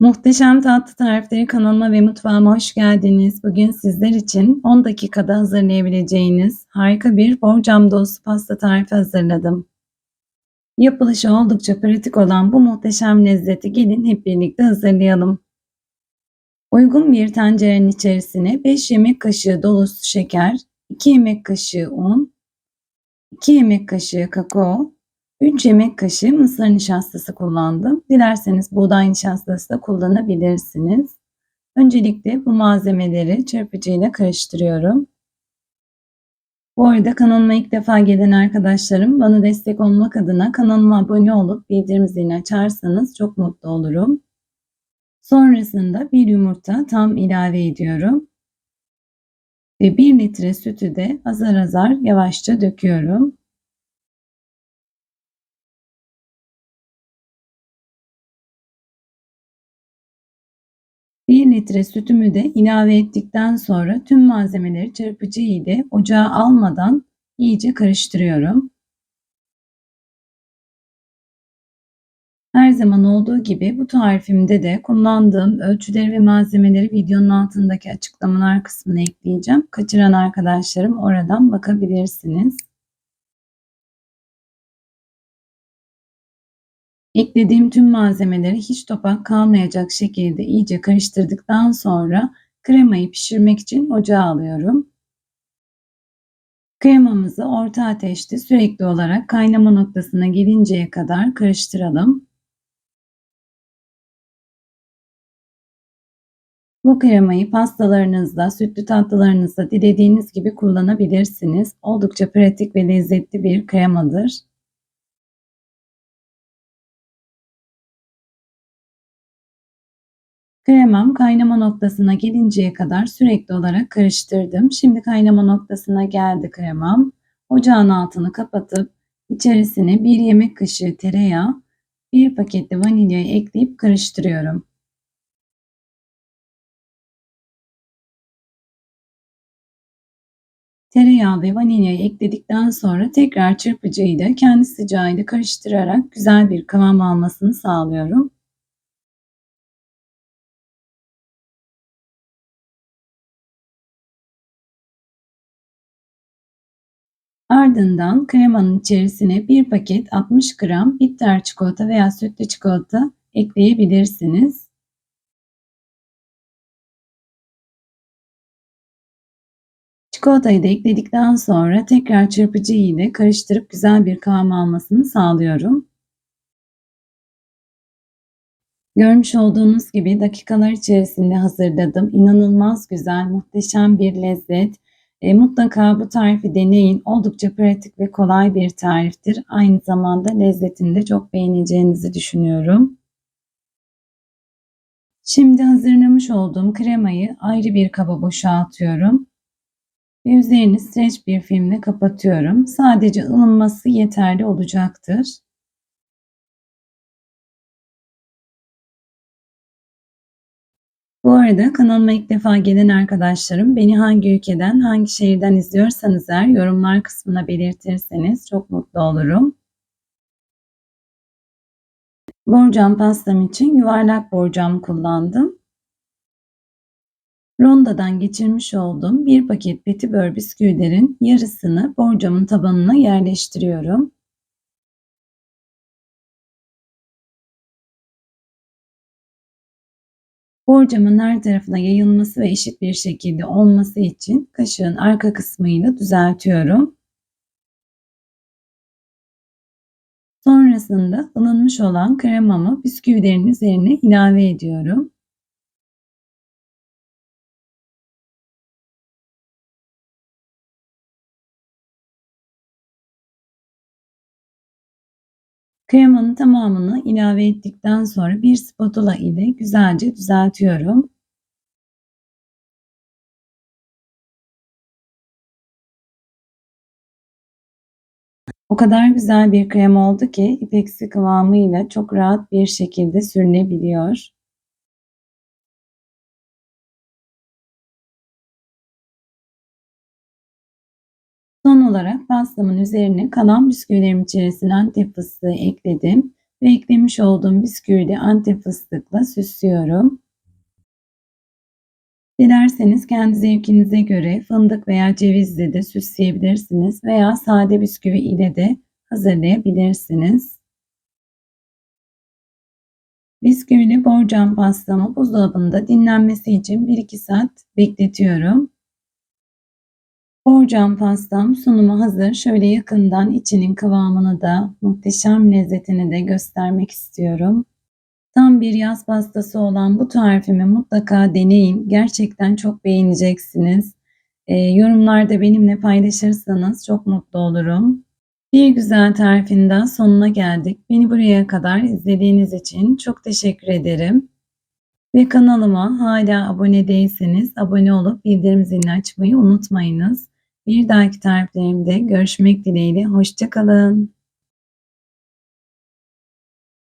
Muhteşem Tatlı Tarifleri kanalıma ve mutfağıma hoş geldiniz. Bugün sizler için 10 dakikada hazırlayabileceğiniz harika bir borcam dolusu pasta tarifi hazırladım. Yapılışı oldukça pratik olan bu muhteşem lezzeti gelin hep birlikte hazırlayalım. Uygun bir tencerenin içerisine 5 yemek kaşığı dolusu şeker, 2 yemek kaşığı un, 2 yemek kaşığı kakao, 3 yemek kaşığı mısır nişastası kullandım. Dilerseniz buğday nişastası da kullanabilirsiniz. Öncelikle bu malzemeleri çırpıcıyla karıştırıyorum. Bu arada kanalıma ilk defa gelen arkadaşlarım bana destek olmak adına kanalıma abone olup bildirim zilini açarsanız çok mutlu olurum. Sonrasında bir yumurta tam ilave ediyorum. Ve 1 litre sütü de azar azar yavaşça döküyorum. Litre sütümü de ilave ettikten sonra tüm malzemeleri çırpıcı ile ocağa almadan iyice karıştırıyorum. Her zaman olduğu gibi bu tarifimde de kullandığım ölçüleri ve malzemeleri videonun altındaki açıklamalar kısmına ekleyeceğim. Kaçıran arkadaşlarım oradan bakabilirsiniz. Eklediğim tüm malzemeleri hiç topak kalmayacak şekilde iyice karıştırdıktan sonra kremayı pişirmek için ocağa alıyorum. Kremamızı orta ateşte sürekli olarak kaynama noktasına gelinceye kadar karıştıralım. Bu kremayı pastalarınızda, sütlü tatlılarınızda dilediğiniz gibi kullanabilirsiniz. Oldukça pratik ve lezzetli bir kremadır. Kremam kaynama noktasına gelinceye kadar sürekli olarak karıştırdım. Şimdi kaynama noktasına geldi kremam. Ocağın altını kapatıp içerisine bir yemek kaşığı tereyağı, bir paket de vanilyayı ekleyip karıştırıyorum. Tereyağı ve vanilyayı ekledikten sonra tekrar çırpıcıyla kendi sıcağıyla karıştırarak güzel bir kıvam almasını sağlıyorum. Ardından kremanın içerisine bir paket 60 gram bitter çikolata veya sütlü çikolata ekleyebilirsiniz. Çikolatayı da ekledikten sonra tekrar çırpıcı ile karıştırıp güzel bir kıvam almasını sağlıyorum. Görmüş olduğunuz gibi dakikalar içerisinde hazırladım. İnanılmaz güzel, muhteşem bir lezzet. E, mutlaka bu tarifi deneyin. Oldukça pratik ve kolay bir tariftir. Aynı zamanda lezzetini de çok beğeneceğinizi düşünüyorum. Şimdi hazırlamış olduğum kremayı ayrı bir kaba boşaltıyorum. Ve üzerini streç bir filmle kapatıyorum. Sadece ılınması yeterli olacaktır. Bu arada kanalıma ilk defa gelen arkadaşlarım beni hangi ülkeden, hangi şehirden izliyorsanız eğer yorumlar kısmına belirtirseniz çok mutlu olurum. Borcam pastam için yuvarlak borcam kullandım. Rondadan geçirmiş olduğum bir paket petibör bisküvilerin yarısını borcamın tabanına yerleştiriyorum. Borcamın her tarafına yayılması ve eşit bir şekilde olması için kaşığın arka kısmıyla düzeltiyorum. Sonrasında ılınmış olan kremamı bisküvilerin üzerine ilave ediyorum. Kremanın tamamını ilave ettikten sonra bir spatula ile güzelce düzeltiyorum. O kadar güzel bir krem oldu ki ipeksi kıvamıyla çok rahat bir şekilde sürülebiliyor. Olarak pastamın üzerine kalan bisküvilerim içerisine antep fıstığı ekledim. ve eklemiş olduğum bisküvi de antep fıstıkla süslüyorum. Dilerseniz kendi zevkinize göre fındık veya cevizle de süsleyebilirsiniz veya sade bisküvi ile de hazırlayabilirsiniz. Bisküvili borcam pastamı buzdolabında dinlenmesi için 1-2 saat bekletiyorum. Borcam pastam sunumu hazır. Şöyle yakından içinin kıvamını da muhteşem lezzetini de göstermek istiyorum. Tam bir yaz pastası olan bu tarifimi mutlaka deneyin. Gerçekten çok beğeneceksiniz. E, yorumlarda benimle paylaşırsanız çok mutlu olurum. Bir güzel tarifin daha sonuna geldik. Beni buraya kadar izlediğiniz için çok teşekkür ederim. Ve kanalıma hala abone değilseniz abone olup bildirim zilini açmayı unutmayınız. Bir dahaki tariflerimde görüşmek dileğiyle. Hoşçakalın.